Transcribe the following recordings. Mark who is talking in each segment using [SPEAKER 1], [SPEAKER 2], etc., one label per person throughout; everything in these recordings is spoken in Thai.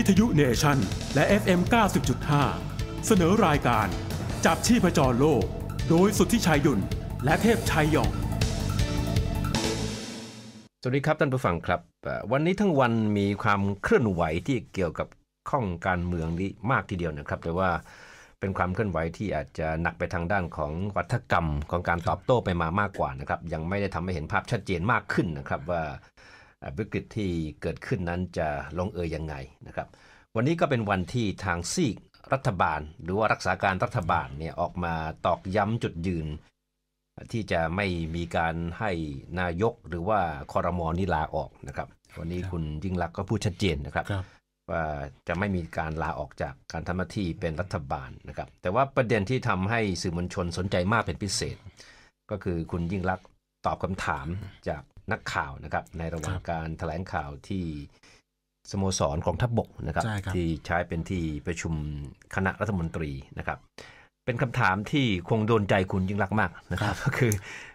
[SPEAKER 1] วิทยุเนชั่น และ FM 90.5 เสนอรายการ จับชีพจรโลก โดยสุทธิชัยยุ่น และเทพชัยยอง
[SPEAKER 2] สวัสดีครับท่านผู้ฟังครับ วันนี้ทั้งวันมีความเคลื่อนไหวที่เกี่ยวกับข้องการเมืองนี้มากทีเดียวนะครับ แต่ว่าเป็นความเคลื่อนไหวที่อาจจะหนักไปทางด้านของวัฒกรรมของการตอบโต้ไปมามากกว่านะครับ ยังไม่ได้ทำให้เห็นภาพชัดเจนมากขึ้นนะครับว่า วิกฤตที่เกิดขึ้นนั้นจะลงเอยยังไงนะครับ วันนี้ก็เป็นวันที่ทางซีกรัฐบาล หรือว่ารักษาการรัฐบาลเนี่ยออกมาตอกย้ำจุดยืน ที่จะไม่มีการให้นายกหรือว่าคอรมอนี่ลาออกนะครับ วันนี้
[SPEAKER 3] ครับ
[SPEAKER 2] คุณยิ่งรักษณ์ก็พูดชัดเจนนะครับ
[SPEAKER 3] ครับ
[SPEAKER 2] ว่าจะไม่มีการลาออกจากการทำหน้าที่เป็นรัฐบาลนะครับ แต่ว่าประเด็นที่ทำให้สื่อมวลชนสนใจมากเป็นพิเศษ ก็คือคุณยิ่งรักษณ์ตอบคำถามจาก นักข่าวนะครับ ในระหว่าง
[SPEAKER 3] ครับ
[SPEAKER 2] การแถลงข่าวที่สโมสรกองทัพบกนะครับ
[SPEAKER 3] ใช่ครับ
[SPEAKER 2] ที่ใช้เป็นที่ประชุมคณะรัฐมนตรีนะครับ เป็นคำถามที่คงโดนใจคุณยิ่งรักษณ์มากนะครับ ก็คือ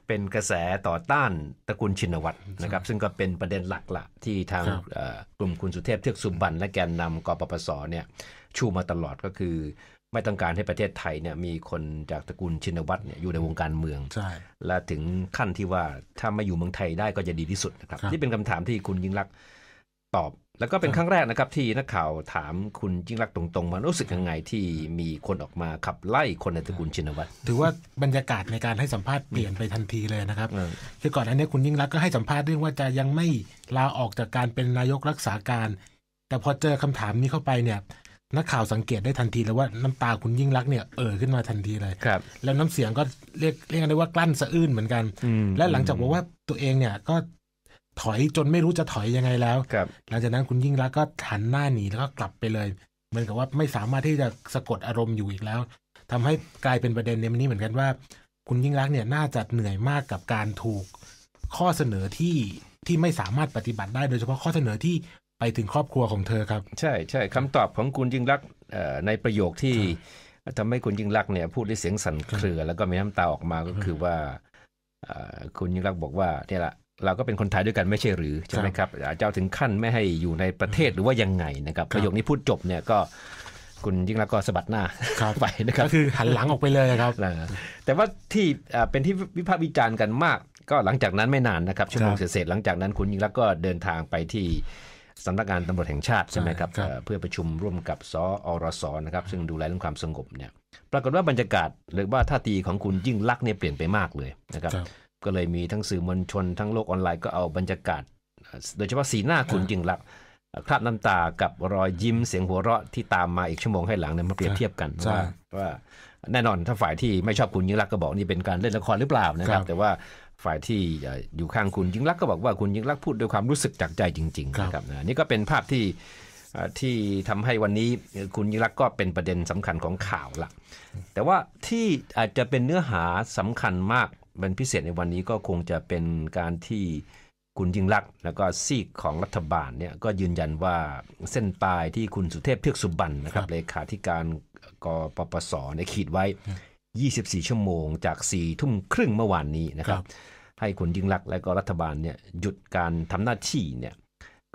[SPEAKER 2] เป็นกระแสต่อต้านตระกูลชินวัตรนะครับ ซึ่งก็เป็นประเด็นหลักละที่ทาง
[SPEAKER 3] ครับ
[SPEAKER 2] เอ่อกลุ่มคุณสุเทพเทือกสุบรรณและแกนนำกปปสเนี่ยชูมาตลอดก็คือ ไม่ต้องการให้ประเทศไทยเนี่ยมีคนจากตระกูลชินวัตรเนี่ยอยู่ในวงการเมือง
[SPEAKER 3] ใช่
[SPEAKER 2] และถึงขั้นที่ว่าถ้าไม่อยู่เมืองไทยได้ก็จะดีที่สุดนะครับ
[SPEAKER 3] ครับ
[SPEAKER 2] นี่เป็นคำถามที่คุณยิ่งรักษณ์ตอบ แล้วก็เป็น
[SPEAKER 3] ครับ
[SPEAKER 2] ครั้งแรกนะครับที่นักข่าวถามคุณยิ่งรักษณ์ตรงๆมารู้สึกยังไงที่มีคนออกมาขับไล่คนในตระกูลชินวัตร
[SPEAKER 3] ถือว่าบรรยากาศในการให้สัมภาษณ์เปลี่ยนไปทันทีเลยนะครับ
[SPEAKER 2] เออ
[SPEAKER 3] คือก่อนอันนี้คุณยิ่งรักษณ์ก็ให้สัมภาษณ์เรื่องว่าจะยังไม่ลาออกจากการเป็นนายกรักษาการ แต่พอเจอคำถามนี้เข้าไปเนี่ย นักข่าวสังเกตได้ทันทีเลยว่าน้ำตาคุณยิ่งรักษณ์เนี่ยเอ่อขึ้นมาทันทีเลย
[SPEAKER 2] ครับ
[SPEAKER 3] แล้วน้ำเสียงก็เรียกเรียกได้ว่ากลั้นสะอื้นเหมือนกัน
[SPEAKER 2] อืม
[SPEAKER 3] และหลังจากบอกว่าตัวเองเนี่ยก็ถอยจนไม่รู้จะถอยยังไงแล้ว
[SPEAKER 2] ครับ
[SPEAKER 3] หลังจากนั้นคุณยิ่งรักษณ์ก็หันหน้าหนีแล้วก็กลับไปเลย เหมือนกับว่าไม่สามารถที่จะสะกดอารมณ์อยู่อีกแล้วทำให้กลายเป็นประเด็นในวันนี้เหมือนกันว่า คุณยิ่งรักษณ์เนี่ยน่าจะเหนื่อยมากกับการถูกข้อเสนอที่ที่ไม่สามารถปฏิบัติได้โดยเฉพาะข้อเสนอที่ ไปถึงครอบครัวของเธอครับ
[SPEAKER 2] ใช่ใช่คำตอบของคุณยิ่งรักษณ์เอ่อในประโยคที่ทำให้คุณยิ่งรักษณ์เนี่ยพูดด้วยเสียงสั่นเครือ แล้วก็มีน้ำตาออกมาก็คือว่าเอ่อคุณยิ่งรักษณ์บอกว่าเนี่ยแหละเราก็เป็นคนไทยด้วยกันไม่ใช่หรือใช่ไหมครับเจ้าถึงขั้นไม่ให้อยู่ในประเทศหรือว่ายังไงนะครับ
[SPEAKER 3] ครับ
[SPEAKER 2] ประโยคนี้พูดจบเนี่ยก็คุณยิ่งรักษณ์ก็สะบัดหน้า
[SPEAKER 3] ครับ
[SPEAKER 2] ไปนะครับ
[SPEAKER 3] ก็คือหันหลังออกไปเลยครับ
[SPEAKER 2] นะแต่ว่าที่เอ่อเป็นที่วิพากษ์วิจารณ์กันมาก ก็หลังจากนั้นไม่นานนะครับชั่วโมง
[SPEAKER 3] ครับ
[SPEAKER 2] เศษๆหลังจากนั้นคุณยิ่งรักษณ์ก็เดินทางไปที่ สำนักงานตำรวจแห่งชาติใช่ไหมครับ
[SPEAKER 3] ครับ
[SPEAKER 2] เอ่อเพื่อประชุมร่วมกับสอรสนะครับซึ่งดูแลเรื่องความสงบเนี่ยปรากฏว่าบรรยากาศหรือว่าท่าทีของคุณยิ่งลักษณ์เนี่ยเปลี่ยนไปมากเลยนะครับ
[SPEAKER 3] ครับ
[SPEAKER 2] ก็เลยมีทั้งสื่อมวลชนทั้งโลกออนไลน์ก็เอาบรรยากาศเอ่อโดยเฉพาะสีหน้าคุณ
[SPEAKER 3] ครับ
[SPEAKER 2] ยิ่งลักษณ์เอ่อคราบน้ำตากับรอยยิ้มเสียงหัวเราะที่ตามมาอีกชั่วโมงให้หลังเนี่ยมาเปรียบเทียบกัน
[SPEAKER 3] ใช่
[SPEAKER 2] ว่าว่าแน่นอนถ้าฝ่ายที่ไม่ชอบคุณยิ่งรักษณ์ก็บอกนี่เป็นการเล่นละครหรือเปล่านะครับ
[SPEAKER 3] ครับ
[SPEAKER 2] แต่ว่า ฝ่ายที่เอ่ออยู่ข้างคุณยิ่งรักษณ์ก็บอกว่าคุณยิ่งรักษณ์พูดด้วยความรู้สึกจากใจจริงๆ
[SPEAKER 3] ครับ
[SPEAKER 2] นะครับนะนี่ก็เป็นภาพที่เอ่อที่ทำให้วันนี้เอ่อคุณยิ่งรักษณ์ก็เป็นประเด็นสำคัญของข่าวละแต่ว่าที่อาจจะเป็นเนื้อหาสำคัญมากเป็นพิเศษในวันนี้ก็คงจะเป็นการที่คุณยิ่งรักษณ์แล้วก็ซีกของรัฐบาลเนี่ยก็ยืนยันว่าเส้นตายที่คุณสุเทพเทือกสุบรรณนะครับ
[SPEAKER 3] ครับ
[SPEAKER 2] เลขาธิการกปปสในยขีดไว้ 24 ชั่วโมงจาก 4 ทุ่มครึ่งเมื่อวานนี้นะครับ
[SPEAKER 3] ครับ
[SPEAKER 2] ให้คุณยิ่งรักษณ์และก็รัฐบาลเนี่ยหยุดการทำหน้าที่เนี่ย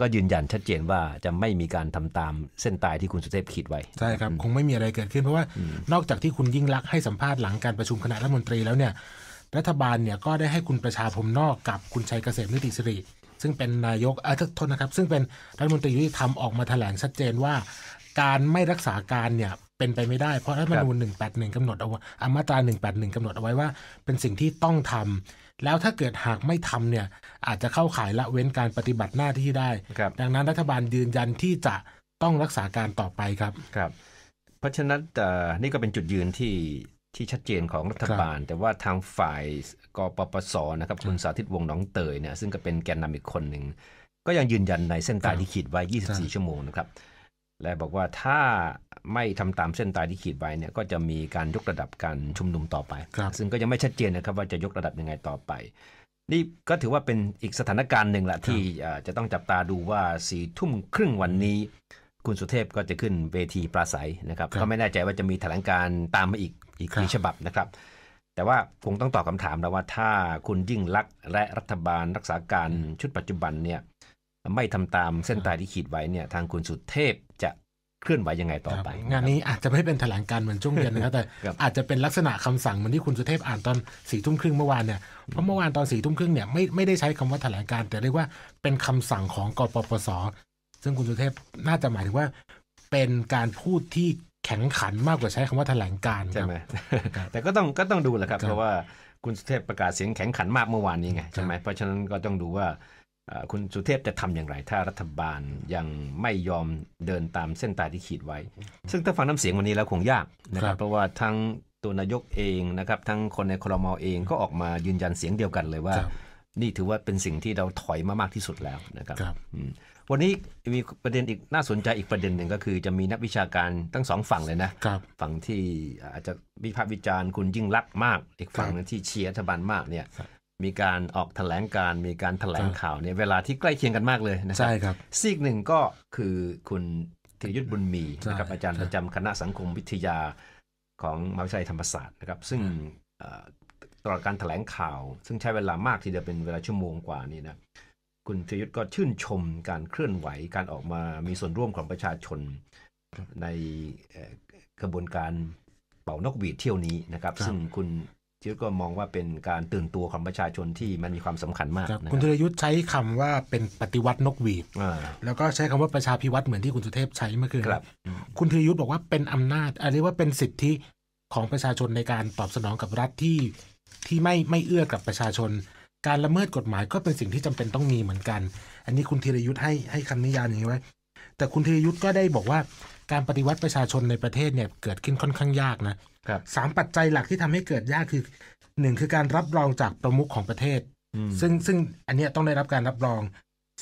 [SPEAKER 2] ก็ยืนยันชัดเจนว่าจะไม่มีการทำตามเส้นตายที่คุณสุเทพขีดไว้
[SPEAKER 3] ใช่ครับ คงไม่มีอะไรเกิดขึ้นเพราะว่านอกจากที่คุณยิ่งรักษณ์ให้สัมภาษณ์หลังการประชุมคณะรัฐมนตรีแล้วเนี่ยรัฐบาลเนี่ยก็ได้ให้คุณประชาพรมนอกกับคุณชัยเกษมนิติสิริซึ่งเป็นนายกเออโทษนะครับ ซึ่งเป็นรัฐมนตรียุติธรรมออกมาแถลงชัดเจนว่า การไม่รักษาการเนี่ย เป็นไปไม่ได้ เพราะรัฐธรรมนูญ181กำหนดเอาไว้อะมาตรา181กำหนดเอาไว้ว่า เป็นสิ่งที่ต้องทำแล้วถ้าเกิดหากไม่ทำเนี่ยอาจจะเข้าข่ายละเว้นการปฏิบัติหน้าที่ได้
[SPEAKER 2] ครับ
[SPEAKER 3] ดังนั้นรัฐบาลยืนยันที่จะต้องรักษาการต่อไปครับ
[SPEAKER 2] ครับ เพราะฉะนั้นเอ่อนี่ก็เป็นจุดยืนที่ที่ชัดเจนของรัฐบาล แต่ว่าทางฝ่ายกปปสนะครับคุณสาธิตวงศ์หนองเตยเนี่ยซึ่งก็เป็นแกนนำอีกคนหนึ่งก็ยังยืนยันในเส้นตาย
[SPEAKER 3] ครับ
[SPEAKER 2] ที่ขีดไว้ 24 ชั่วโมงนะครับ และบอกว่าถ้าไม่ทำตามเส้นตายที่ขีดไว้เนี่ยก็จะมีการยกระดับการชุมนุมต่อไป
[SPEAKER 3] ครับ
[SPEAKER 2] ซึ่งก็ยังไม่ชัดเจนนะครับว่าจะยกระดับยังไงต่อไป นี่ก็ถือว่าเป็นอีกสถานการณ์หนึ่งแหละที่เอ่อจะต้องจับตาดูว่าสี่ทุ่มครึ่งวันนี้ คุณสุเทพก็จะขึ้นเวทีปราศัยนะครับ
[SPEAKER 3] ครับ
[SPEAKER 2] ก็ไม่แน่ใจว่าจะมีแถลงการณ์ตามมาอีกอีก
[SPEAKER 3] ครับ
[SPEAKER 2] กี่ฉบับนะครับ แต่ว่าคงต้องตอบคำถามแล้วว่าถ้าคุณยิ่งลักษณ์และรัฐบาลรักษาการชุดปัจจุบันเนี่ยไม่ทำตามเส้นตายที่ขีดไว้เนี่ยทางคุณสุเทพจะ เคลื่อนไหวยังไงต่อไป
[SPEAKER 3] งานนี้อาจจะไม่เป็นแถลงการเหมือนช่วงเย็นนะครับแต่
[SPEAKER 2] ครับ
[SPEAKER 3] อาจจะเป็นลักษณะคำสั่งเหมือนที่คุณสุเทพอ่านตอนสี่ทุ่มครึ่งเมื่อวานเนี่ยเพราะเมื่อวานตอนสี่ทุ่มครึ่งเนี่ยไม่ไม่ได้ใช้คำว่าแถลงการแต่เรียกว่าเป็นคำสั่งของกปปส ซึ่งคุณสุเทพน่าจะหมายถึงว่า เป็นการพูดที่แข็งขันมากกว่าใช้คำว่าแถลงการค
[SPEAKER 2] ใช่
[SPEAKER 3] รับ
[SPEAKER 2] ไหม
[SPEAKER 3] ครับ
[SPEAKER 2] แต่ก็ต้องก็ต้องดูแหละครับ
[SPEAKER 3] ครับ
[SPEAKER 2] เพราะว่าคุณสุเทพประกาศเสียงแข็งขันมากเมื่อวานนี้ไงใช่ไหมเพราะฉะนั้นก็ต้องดูว่าเอ่อ คุณสุเทพจะทำอย่างไร ถ้ารัฐบาลยังไม่ยอมเดินตามเส้นตายที่ขีดไว้ ซึ่งถ้าฟังน้ำเสียงวันนี้แล้วคงยากนะค
[SPEAKER 3] ครั
[SPEAKER 2] รับบเพราะว่าทั้งตัวนายกเองนะครับ ทั้งคนในครมเองก็ออกมายืนยันเสียงเดียวกันเลยว่า
[SPEAKER 3] ครับ
[SPEAKER 2] นี่ถือว่าเป็นสิ่งที่เราถอยมามากที่สุดแล้วนะครับ
[SPEAKER 3] ครับ
[SPEAKER 2] อืมวันนี้มีประเด็นอีกน่าสนใจอีกประเด็นหนึ่งก็คือจะมีนักวิชาการทั้งสองฝั่งเลยนะ
[SPEAKER 3] ครับ
[SPEAKER 2] ฝั่งที่อาจจะวิพากษ์วิจารณ์คุณยิ่งรักษณ์มาก อีกฝั่ง
[SPEAKER 3] ครับ
[SPEAKER 2] หนึงที่เชียร์รัฐบาลมากเนี่ย
[SPEAKER 3] ครับ
[SPEAKER 2] มีการออกแถลงการณ์มีการแถลง
[SPEAKER 3] ครับ
[SPEAKER 2] ข่าวเนี่ยเวลาที่ใกล้เคียงกันมากเลยนะครั
[SPEAKER 3] ใช่ครับ
[SPEAKER 2] ซีกหนึ่งก็คือคุณธีรยุทธบุญมี
[SPEAKER 3] ใช่
[SPEAKER 2] นะครับอาจารย์
[SPEAKER 3] ใช่
[SPEAKER 2] ประจำคณะสังคมวิทยาของมหาวิทยาลัยธรรมศาสตร์นะครับ ซึ่งเอ่อตลอดการแถลงข่าว ซึ่งใช้เวลามากทีเดียวเป็นเวลาชั่วโมงกว่านี่นะคุณธีรยุทธก็ชื่นชมการเคลื่อนไหวการออกมามีส่วนร่วมของประชาชนในเอ่อกระบวนการเป่านกหวีดเที่ยวนี้นะครับ
[SPEAKER 3] ครับ
[SPEAKER 2] ซึ่งคุณธีร ยุทธก็มองว่าเป็นการตื่นตัวของประชาชนที่มันมีความสำคัญมาก
[SPEAKER 3] ครับ
[SPEAKER 2] นะ
[SPEAKER 3] คุณ
[SPEAKER 2] ค
[SPEAKER 3] ธี
[SPEAKER 2] รับ
[SPEAKER 3] รยุทธ์ใช้คำว่าเป็นปฏิวัตินกหวีด
[SPEAKER 2] อ่า
[SPEAKER 3] แล้วก็ใช้คำว่าประชาพิวัตรเหมือนที่คุณสุเทพใช้เมื่อคืน
[SPEAKER 2] ครับ
[SPEAKER 3] คุณธีรยุทธ์บอกว่าเป็นอำนาจอะไรเรียกว่าเป็นสิทธิของประชาชนในการตอบสนองกับรัฐที่ที่ไม่ไม่เอื้อกับประชาชน การละเมิดกฎหมายก็เป็นสิ่งที่จำเป็นต้องมีเหมือนกัน อันนี้คุณธีรยุทธ์ให้ให้คำนิยามอย่างนี้ไว้ แต่คุณธีรยุทธ์ก็ได้บอกว่า การปฏิวัติประชาชนในประเทศเนี่ยเกิดขึ้นค่อนข้างยากนะครับสามปัจจัยหลักที่ทำให้เกิดยากคือหนึ่งคือการรับรองจากประมุขของประเทศ
[SPEAKER 2] อืม
[SPEAKER 3] ซึ่งซึ่งอันเนี้ยต้องได้รับการรับรอง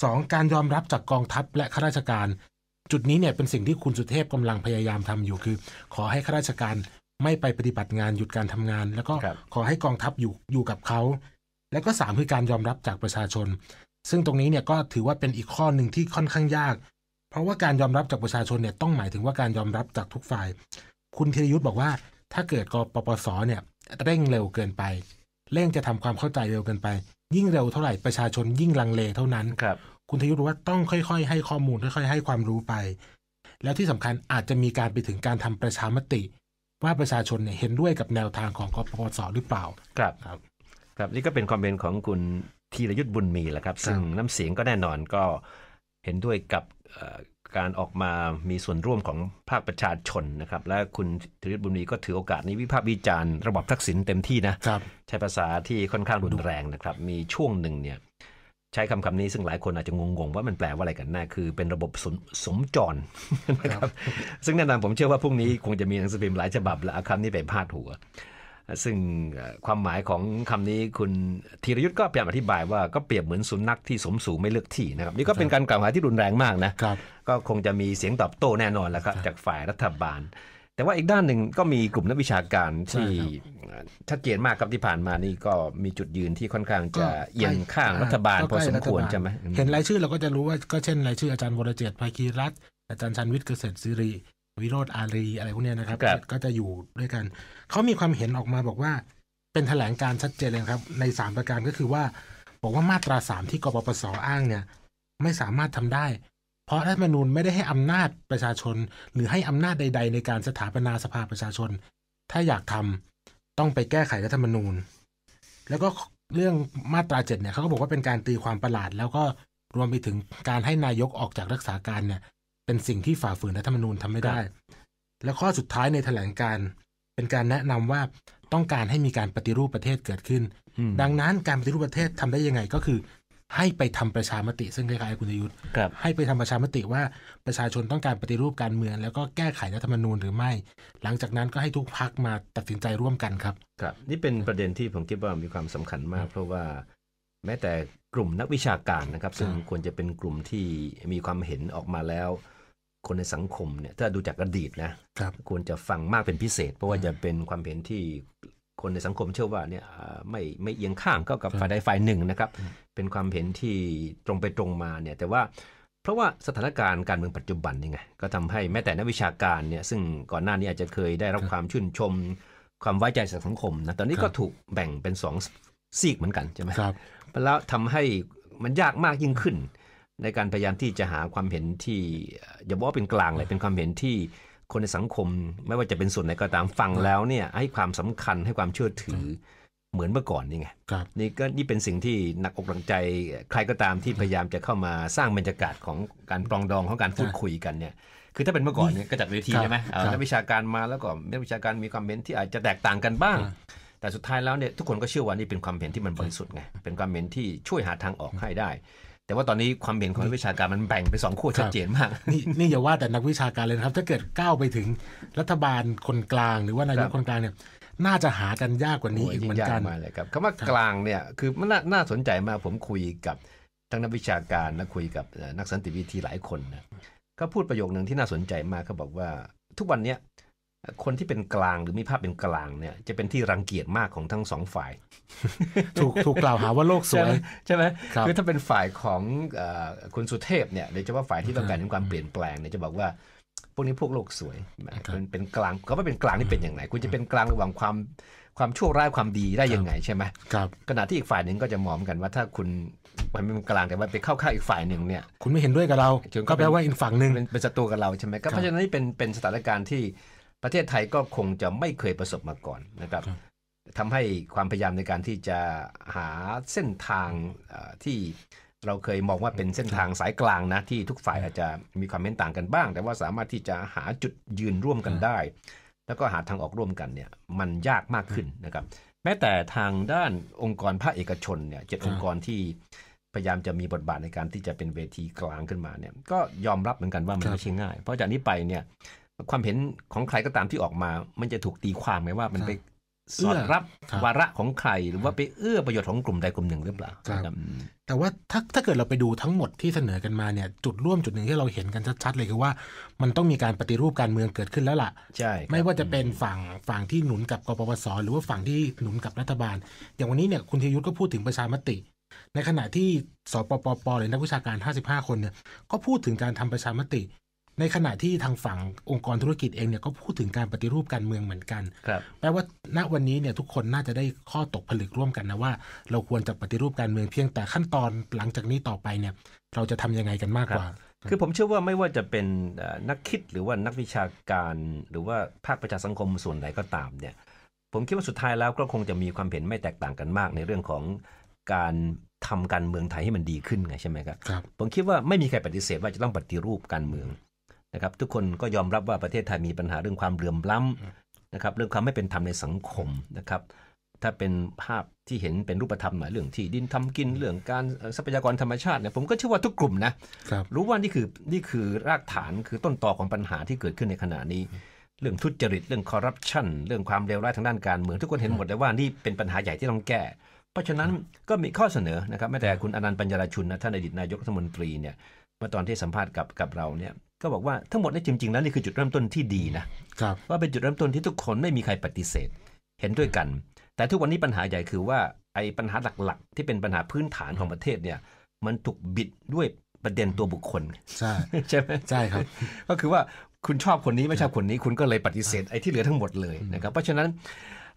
[SPEAKER 3] สองการยอมรับจากกองทัพและข้าราชการ จุดนี้เนี่ยเป็นสิ่งที่คุณสุเทพกำลังพยายามทำอยู่คือ ขอให้ข้าราชการไม่ไปปฏิบัติงานหยุดการทำงาน แล้วก็
[SPEAKER 2] ครับ
[SPEAKER 3] ขอให้กองทัพอยู่อยู่กับเขา แล้วก็สามคือการยอมรับจากประชาชน ซึ่งตรงนี้เนี่ยก็ถือว่าเป็นอีกข้อหนึ่งที่ค่อนข้างยาก เพราะว่าการยอมรับจากประชาชนเนี่ยต้องหมายถึงว่าการยอมรับจากทุกฝ่าย คุณธีรยุทธ์บอกว่า ถ้าเกิดกปปสเนี่ยเร่งเร็วเกินไป เร่งจะทำความเข้าใจเร็วเกินไป ยิ่งเร็วเท่าไหร่ประชาชนยิ่งลังเลเท่านั้น
[SPEAKER 2] ครับ
[SPEAKER 3] คุณธีรยุทธ์บอกว่าต้องค่อยๆ ให้ข้อมูลค่อยๆ ให้ความรู้ไป แล้วที่สำคัญอาจจะมีการไปถึงการทำประชามติ ว่าประชาชนเนี่ยเห็นด้วยกับแนวทางของกปปสหรือเปล่า
[SPEAKER 2] ครับ
[SPEAKER 3] ครับ
[SPEAKER 2] ครับนี่ก็เป็นความเห็นของคุณธีรยุทธบุญมีแหละครับ ซึ่งน้ำเสียงก็แน่นอนก็ เห็นด้วยกับเอ่อการออกมามีส่วนร่วมของภาคประชาชนนะครับ และคุณธีรยุทธบุญมีก็ถือโอกาสนี้วิพากษ์วิจารณ์ระบอบทักษิณเต็มที่นะ
[SPEAKER 3] ครับ
[SPEAKER 2] ใช้ภาษาที่ค่อนข้างรุนแรงนะครับ มีช่วงหนึ่งเนี่ยใช้คำคำนี้ซึ่งหลายคนอาจจะงงๆ ว่ามันแปลว่าอะไรกันแน่คือเป็นระบบสมสมจรนะครับ ซึ่งแน่นอนผมเชื่อว่าพรุ่งนี้คงจะมีหนังสือพิมพ์หลายฉบับและเอาคำนี้ไปพาดหัว ซึ่งเอ่อความหมายของคำนี้คุณธีรยุทธ์ก็พยายามอธิบายว่าก็เปรียบเหมือนสุนัขที่สมสู่ไม่เลือกที่นะครับนี่ก็เป็นการกล่าวหาที่รุนแรงมากนะ
[SPEAKER 3] ครับ
[SPEAKER 2] ก็คงจะมีเสียงตอบโต้แน่นอนแล้วครับจากฝ่ายรัฐบาล แต่ว่าอีกด้านหนึ่งก็มีกลุ่มนักวิชาการที่
[SPEAKER 3] ใช่ครับ
[SPEAKER 2] ชัดเจนมากครับที่ผ่านมานี่ก็มีจุดยืนที่ค่อนข้างจะ
[SPEAKER 3] ก็
[SPEAKER 2] เอียงข้างรัฐบาล
[SPEAKER 3] ก็
[SPEAKER 2] พอ
[SPEAKER 3] ใกล้
[SPEAKER 2] สมควร
[SPEAKER 3] ฐบาล
[SPEAKER 2] ใช่ไหม
[SPEAKER 3] เห็นรายชื่อเราก็จะรู้ว่าก็เช่นรายชื่ออาจารย์วรเจตน์ภาคีรัตน์อาจารย์ชันวิทย์เกษตรศิริ วิโรธอารีอะไรพวกเนี้ยนะครับ
[SPEAKER 2] ครับ
[SPEAKER 3] ก็จะอยู่ด้วยกัน เขามีความเห็นออกมาบอกว่า เป็นแถลงการชัดเจนเลยครับ ในสามประการก็คือว่า บอกว่ามาตราสามที่กปปสอ้างเนี่ย ไม่สามารถทำได้ เพราะรัฐธรรมนูญไม่ได้ให้อำนาจประชาชน หรือให้อำนาจใด ๆ ในการสถาปนาสภาประชาชน ถ้าอยากทำต้องไปแก้ไขรัฐธรรมนูญ แล้วก็เรื่องมาตราเจ็ดเนี่ยเขาก็บอกว่าเป็นการตีความประหลาด แล้วก็รวมไปถึงการให้นายกออกจากรักษาการเนี่ย เป็นสิ่งที่ฝ่าฝืนรัฐธรรมนูญทำไม่ได้ แล้วข้อสุดท้ายในแถลงการณ์เป็นการแนะนำว่าต้องการให้มีการปฏิรูปประเทศเกิดขึ้น
[SPEAKER 2] อืม
[SPEAKER 3] ดังนั้นการปฏิรูปประเทศทำได้ยังไงก็คือ ให้ไปทำประชามติ ซึ่งคล้ายๆคุณยุทธ
[SPEAKER 2] ครับ
[SPEAKER 3] ให้ไปทำประชามติว่าประชาชนต้องการปฏิรูปการเมือง แล้วก็แก้ไขรัฐธรรมนูญหรือไม่ หลังจากนั้นก็ให้ทุกพักมาตัดสินใจร่วมกันครับ
[SPEAKER 2] ครับ นี่เป็นประเด็นที่ผมคิดว่ามีความสำคัญมาก เพราะว่าแม้แต่กลุ่มนักวิชาการนะครับ ซึ่ง
[SPEAKER 3] ครับ
[SPEAKER 2] ควรจะเป็นกลุ่มที่มีความเห็นออกมาแล้ว คนในสังคมเนี่ยถ้าดูจากอดีตนะครับควรจะฟังมากเป็นพิเศษ เพราะว่าจะเป็นความเห็นที่คนในสังคมเชื่อว่าเนี่ยอ่าไม่ไม่เอียงข้างก็กับ
[SPEAKER 3] ครับ
[SPEAKER 2] ฝ่ายใดฝ่ายหนึ่งนะครับ เป็นความเห็นที่ตรงไปตรงมาเนี่ยแต่ว่าเพราะว่าสถานการณ์การเมืองปัจจุบันนี่ไงก็ทำให้แม้แต่นักวิชาการเนี่ยซึ่งก่อนหน้านี้อาจจะเคยได้รับ
[SPEAKER 3] ครับ
[SPEAKER 2] ความชื่นชม ความไว้ใจจากสังคมนะตอนนี้
[SPEAKER 3] ครับ
[SPEAKER 2] ก็ถูกแบ่งเป็นสองซีกเหมือนกันใช่ไหม
[SPEAKER 3] ครับ
[SPEAKER 2] แล้วทำให้มันยากมากยิ่งขึ้น ในการพยายามที่จะหาความเห็นที่เอ่ออย่าบอกว่าเป็นกลางเลยเป็นความเห็นที่คนในสังคม ไม่ว่าจะเป็นส่วนไหนก็ตามฟังแล้วเนี่ยให้ความสำคัญให้ความเชื่อถือเหมือนเมื่อก่อนนี่ไง
[SPEAKER 3] ครับ
[SPEAKER 2] นี่ก็นี่เป็นสิ่งที่หนักอกหนักใจใครก็ตามที่พยายามจะเข้ามาสร้างบรรยากาศของการปรองดองของการพูดคุยกันเนี่ยคือถ้าเป็นเมื่อก่อนเนี่ยก็จัดเวที
[SPEAKER 3] ครับ
[SPEAKER 2] ใช่ไหมเอา
[SPEAKER 3] ครับ
[SPEAKER 2] นักวิชาการมาแล้วก็นักวิชาการมีความเห็นที่อาจจะแตกต่างกันบ้าง
[SPEAKER 3] ครับ
[SPEAKER 2] แต่สุดท้ายแล้วเนี่ยทุกคนก็เชื่อว่านี่เป็นความเห็นที่มันบริสุทธิ์ไงเป็นความเห็นที่ช่วยหาทางออกให้ได้ แต่ว่าตอนนี้ความเห็นของนักวิชาการมันแบ่งเป็นสองขั้วชัดเจนมาก
[SPEAKER 3] นี่นี่อย่าว่าแต่นักวิชาการเลยนะครับ ถ้าเกิดก้าวไปถึงรัฐบาลคนกลางหรือว่านาย
[SPEAKER 2] ครั
[SPEAKER 3] ก
[SPEAKER 2] บ
[SPEAKER 3] คนกลางเนี่ยน่าจะหากันยากกว่านี้
[SPEAKER 2] โอ้ย
[SPEAKER 3] อีกเหมือนกัน
[SPEAKER 2] ยิ่งยากมากเลยครับคำว่ากลางเนี่ยคือมันน่าน่าสนใจมากผมคุยกับทั้งนักวิชาการและคุยกับเอ่อนักสันติวิธีหลายคนนะก็พูดประโยคหนึ่งที่น่าสนใจมากเขาบอกว่าทุกวันเนี้ย คนที่เป็นกลางหรือมีภาพเป็นกลางเนี่ยจะเป็นที่รังเกียจมากของทั้งสองฝ่าย
[SPEAKER 3] ถูกถูกกล่าวหาว่าโลกสวย
[SPEAKER 2] ใช่ไหม
[SPEAKER 3] ครับ
[SPEAKER 2] คือถ้าเป็นฝ่ายของเอ่อคุณสุเทพเนี่ยโดยเฉพาะฝ่ายที่ต้องการเห็นความเปลี่ยนแปลงเนี่ยจะบอกว่าพวกนี้พวกโลกสวย
[SPEAKER 3] ครับ
[SPEAKER 2] เป็นเป็นกลางเขาว่าเป็นกลางนี่เป็นอย่างไรคุณจะเป็นกลางระหว่างความความชั่วร้ายความดีได้ยังไงใช่ไหม
[SPEAKER 3] ครับ
[SPEAKER 2] ขณะที่อีกฝ่ายหนึ่งก็จะมองกันว่าถ้าคุณมันเป็นกลางแต่ว่าไปเข้าข้างอีกฝ่ายหนึ่งเนี่ย
[SPEAKER 3] คุณไม่เห็นด้วยกับเรา
[SPEAKER 2] ถึงก็
[SPEAKER 3] ก็แปลว่าอีกฝั่งหนึ่ง
[SPEAKER 2] เป็นเป็นศัตรูกับเราใช่ไหมก็เพราะฉะนั้นนี่เป็นเป็นสถานการณ์ที่ ประเทศไทยก็คงจะไม่เคยประสบมาก่อนนะครับ
[SPEAKER 3] ครับ
[SPEAKER 2] ทำให้ความพยายามในการที่จะหาเส้นทางเอ่อที่เราเคยมองว่าเป็นเส้นทางสายกลางนะที่ทุกฝ่ายอาจจะมีความเห็นต่างกันบ้าง แต่ว่าสามารถที่จะหาจุดยืนร่วมกันได้ แล้วก็หาทางออกร่วมกันเนี่ยมันยากมากขึ้นนะครับ แม้แต่ทางด้านองค์กรภาคเอกชนเนี่ยเจ็ด
[SPEAKER 3] ครับ
[SPEAKER 2] องค์กรที่พยายามจะมีบทบาทในการที่จะเป็นเวทีกลางขึ้นมาเนี่ยก็ยอมรับเหมือนกันว่ามันไม่ใช่ง่าย เพราะจากนี้ไปเนี่ย ความเห็นของใครก็ตามที่ออกมา มันจะถูกตีความไงว่ามันไปสอดรับ
[SPEAKER 3] ครับ
[SPEAKER 2] วาระของใครหรือว่าไปเอื้อประโยชน์ของกลุ่มใดกลุ่มหนึ่งหรือเปล่า
[SPEAKER 3] ครับ
[SPEAKER 2] นะอืม
[SPEAKER 3] แต่ว่าถ้าถ้าเกิดเราไปดูทั้งหมดที่เสนอกันมาเนี่ยจุดร่วมจุดหนึ่งที่เราเห็นกันชัดๆเลยคือว่ามันต้องมีการปฏิรูปการเมืองเกิดขึ้นแล้วล่ะ
[SPEAKER 2] ใช่ครับ
[SPEAKER 3] ไม่ว่าจะเป็นฝั่งฝั่งที่หนุนกับกปปสหรือว่าฝั่งที่หนุนกับรัฐบาล อย่างวันนี้เนี่ยคุณธีรยุทธก็พูดถึงประชามติ ในขณะที่สปปปหรือนักวิชาการ 55 คนเนี่ยก็พูดถึงการทำประชามติ ในขณะที่ทางฝั่งองค์กรธุรกิจเองเนี่ยก็พูดถึงการปฏิรูปการเมืองเหมือนกัน
[SPEAKER 2] ครับ
[SPEAKER 3] แปลว่าณวันนี้เนี่ยทุกคนน่าจะได้ข้อตกผลึกร่วมกันนะว่า เราควรจะปฏิรูปการเมืองเพียงแต่ขั้นตอนหลังจากนี้ต่อไปเนี่ยเราจะทำยังไงกันมากกว่า
[SPEAKER 2] คือผมเชื่อว่าไม่ว่าจะเป็นเอ่อนักคิดหรือว่านักวิชาการ หรือว่าภาคประชาสังคมส่วนใดก็ตามเนี่ยผมคิดว่าสุดท้ายแล้วก็คงจะมีความเห็นไม่แตกต่างกันมากในเรื่องของการทำการเมืองไทยให้มันดีขึ้นไงใช่ไหมครับ
[SPEAKER 3] ครับ
[SPEAKER 2] ผมคิดว่าไม่มีใครปฏิเสธว่าจะต้องปฏิรูปการเมือง นะครับทุกคนก็ยอมรับว่าประเทศไทยมีปัญหาเรื่องความเหลื่อมล้ำนะครับเรื่องความไม่เป็นธรรมในสังคมนะครับถ้าเป็นภาพที่เห็นเป็นรูปธรรมหน่อยเรื่องที่ดินทำกินเรื่องการเอ่อทรัพยากรธรรมชาติเนี่ยผมก็เชื่อว่าทุกกลุ่มนะครับรู้ว่านี่คือนี่คือรากฐานคือต้นตอของปัญหาที่เกิดขึ้นในขณะนี้ เรื่องทุจริตเรื่องคอร์รัปชันเรื่องความเลวร้ายทางด้านการเมืองทุกคนเห็นหมดเลยว่านี่เป็นปัญหาใหญ่ที่ต้องแก้ เพราะฉะนั้นก็มีข้อเสนอนะครับแม้แต่คุณอนันต์ปัญญาชุนนะท่านอดีตนายกรัฐมนตรีเนี่ยเมื่อตอนที่สัมภาษณ์กับกับเราเนี่ย ก็บอกว่าทั้งหมดนี่จริงๆแล้วนี่คือจุดเริ่มต้นที่ดีนะครับว่าเป็นจุดเริ่มต้นที่ทุกคนไม่มีใครปฏิเสธ เห็นด้วยกัน แต่ทุกวันนี้ปัญหาใหญ่คือว่าไอ้ปัญหาหลักๆ ที่เป็นปัญหาพื้นฐานของประเทศเนี่ยมันถูกบิดด้วยประเด็นตัวบุคคล
[SPEAKER 3] ใช่
[SPEAKER 2] ใช่ไหม
[SPEAKER 3] ใช่ครับ
[SPEAKER 2] ก็คือว่าคุณชอบคนนี้ไม่ชอบคนนี้คุณก็เลยปฏิเสธไอ้ที่เหลือทั้งหมดเลยนะครับเพราะฉะนั้น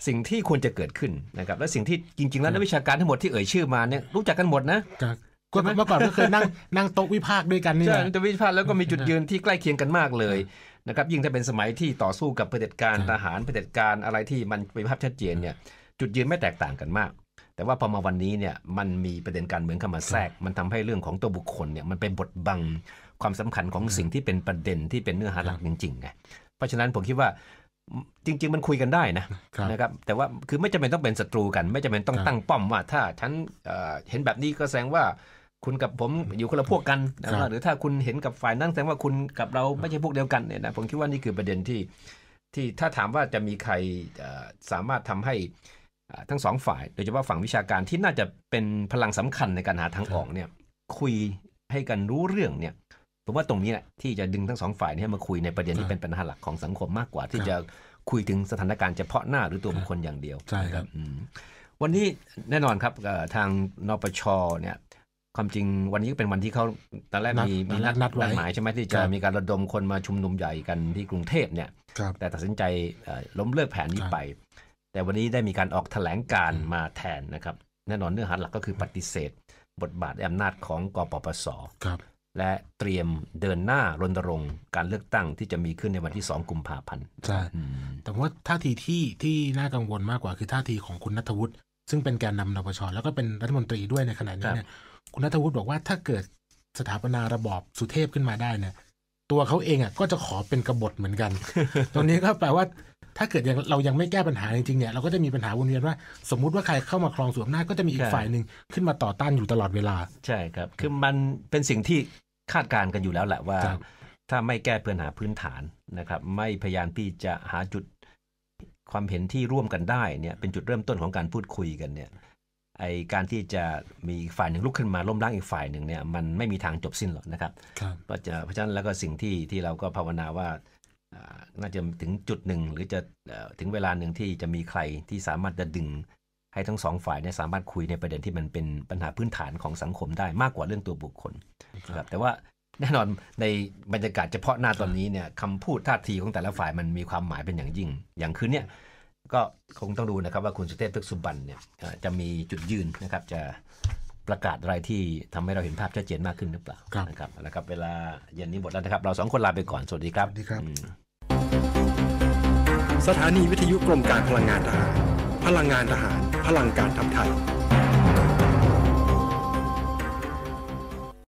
[SPEAKER 2] สิ่งที่ควรจะเกิดขึ้นนะครับและสิ่งที่จริง ๆ แล้วนักวิชาการทั้งหมดที่เอ่ยชื่อมาเนี่ยรู้จักกันหมดนะ
[SPEAKER 3] ครับ ก็เมื่อก่อนก็เคยนั่งนั่งโต๊ะวิพากษ์ด้วยกันนี่
[SPEAKER 2] ใช่
[SPEAKER 3] แหละ
[SPEAKER 2] จะวิพากษ์แล้วก็มีจุดยืนที่ใกล้เคียงกันมากเลยนะครับยิ่งถ้าเป็นสมัยที่ต่อสู้กับเผด็จการ
[SPEAKER 3] ครับ
[SPEAKER 2] ทหารเผด็จการอะไรที่มันเป็นภาพชัดเจนเนี่ยจุดยืนไม่แตกต่างกันมาก แต่ว่าพอมาวันนี้เนี่ยมันมีประเด็นการเมืองเข้ามาแทรก มันทำให้เรื่องของตัวบุคคลเนี่ยมันเป็นบทบังความสำคัญของสิ่งที่เป็นประเด็นที่เป็นเนื้อหาหลักจริงๆไงเพราะฉะนั้นผมคิดว่าจริง ๆ มันคุยกันได้นะครับนะครับแต่ว่าคือไม่จำเป็นต้องเป็นศัตรูกัน ไม่จำเป็นต้อง
[SPEAKER 3] ครับ
[SPEAKER 2] ตั้งป้อมว่า ถ้าฉันเอ่อเห็นแบบนี้ก็แสดงว่า คุณกับผมอยู่คนละพวกกันนะ
[SPEAKER 3] ครั
[SPEAKER 2] ว่า
[SPEAKER 3] บ
[SPEAKER 2] หรือถ้าคุณเห็นกับฝ่ายนั้นแสดงว่าคุณกับเราไม่ใช่พวกเดียวกันเนี่ยนะผมคิดว่านี่คือประเด็นที่ที่ถ้าถามว่าจะมีใครเอ่อสามารถทำให้อ่าทั้งสองฝ่าย โดยเฉพาะฝั่งวิชาการที่น่าจะเป็นพลังสำคัญในการหาทางออกเนี่ยคุยให้กันรู้เรื่องเนี่ยผมว่าตรงนี้แหละที่จะดึงทั้งสองฝ่ายเนี่ยให้มาคุยในประเด็น
[SPEAKER 3] ครั
[SPEAKER 2] ที่
[SPEAKER 3] บ
[SPEAKER 2] เป็นปัญหาหลักของสังคมมากกว่า ที่
[SPEAKER 3] ครับ
[SPEAKER 2] จะคุยถึงสถานการณ์เฉพาะหน้าหรือตัวบุคคลอย่างเดียว
[SPEAKER 3] ใช่ครับ
[SPEAKER 2] อืมวันนี้แน่นอนครับเอ่อทางนปชเนี่ย ความจริงวันนี้ก็เป็นวันที่เขาตอนแรก
[SPEAKER 3] นัด
[SPEAKER 2] มีมี
[SPEAKER 3] นั
[SPEAKER 2] นั
[SPEAKER 3] ด
[SPEAKER 2] ด
[SPEAKER 3] นัดไว้
[SPEAKER 2] หมายใช่ไหมที่
[SPEAKER 3] ค
[SPEAKER 2] จะ
[SPEAKER 3] รับ
[SPEAKER 2] มีการระดมคนมาชุมนุมใหญ่กันที่กรุงเทพเนี่ย
[SPEAKER 3] ครับ
[SPEAKER 2] แต่ตัดสินใจเอ่อล้มเลิกแผนนี้
[SPEAKER 3] ครับ
[SPEAKER 2] ไป แต่วันนี้ได้มีการออกแถลงการณ์มาแทนนะครับ แน่นอนเนื้อหาหลักก็คือปฏิเสธ บทบาทและอำนาจของกปปส
[SPEAKER 3] ครับ
[SPEAKER 2] และเตรียมเดินหน้ารณรงค์การเลือกตั้งที่จะมีขึ้นในวันที่ 2 กุมภาพันธ์
[SPEAKER 3] ใช่
[SPEAKER 2] อืม
[SPEAKER 3] แต่ว่าท่าทีที่ที่น่ากังวลมากกว่าคือท่าทีของคุณนัทวุฒิซึ่งเป็นแกนนำนปชแล้วก็เป็นรัฐมนตรีด้วยในขณะนี้เนี่ย คุณนัทวุฒิบอกว่าถ้าเกิดสถาปนาระบอบสุเทพขึ้นมาได้เนี่ยตัวเขาเองอะก็จะขอเป็นกบฏเหมือนกัน ตรงนี้ก็แปลว่าถ้าเกิดยังเรายังไม่แก้ปัญหาจริงๆเนี่ยเราก็จะมีปัญหาวนเวียนว่า สมมุติว่าใครเข้ามาครองสวนอำนาก็จะมีอีกฝ่ายหนึ่งขึ้นมาต่อต้านอยู่ตลอดเวลา
[SPEAKER 2] ใช่ครับ คือมันเป็นสิ่งที่คาดการณ์กันอยู่แล้วแหละว่า ถ้าไม่แก้ปัญหาพื้นฐานนะครับ ไม่พยายามที่จะหาจุดความเห็นที่ร่วมกันได้เนี่ยเป็นจุดเริ่มต้นของการพูดคุยกันเนี่ย ไอการที่จะมีอีกฝ่ายหนึ่งลุกขึ้นมาล้มล้างอีกฝ่ายหนึ่งเนี่ยมันไม่มีทางจบสิ้นหรอกนะครับ
[SPEAKER 3] ครับ
[SPEAKER 2] เพราะจะเพราะฉะนั้นแล้วก็สิ่งที่ที่เราก็ภาวนาว่าอ่าน่าจะถึงจุดหนึ่งหรือจะเอ่อถึงเวลาหนึ่งที่จะมีใครที่สามารถจะดึง ให้ทั้งสองฝ่ายเนี่ยสามารถคุยในประเด็นที่มันเป็นปัญหาพื้นฐานของสังคมได้มากกว่าเรื่องตัวบุคคลนะครับแต่ว่าแน่นอนในบรรยากาศเฉพาะหน้าตอนนี้เนี่ยคำพูดท่าทีของแต่ละฝ่ายมันมีความหมายเป็นอย่างยิ่ง อย่างคืนเนี่ย ก็คงต้องดูนะครับว่าคุณสุเทพเทือกสุบรรณเนี่ยเอ่อจะมีจุดยืนนะครับจะประกาศอะไรที่ทำให้เราเห็นภาพชัดเจนมากขึ้นหรือเปล่า
[SPEAKER 3] ครับ
[SPEAKER 2] นะครับแล้วครับ เวลาเย็นนี้หมดแล้วนะครับ เราสองคนลาไปก่อน สวัสดีครับ
[SPEAKER 3] สวัสดีครับ
[SPEAKER 2] อืม
[SPEAKER 4] สถานีวิทยุกรมการพลังงานทหาร พลังงานทหาร พลังการทำไทย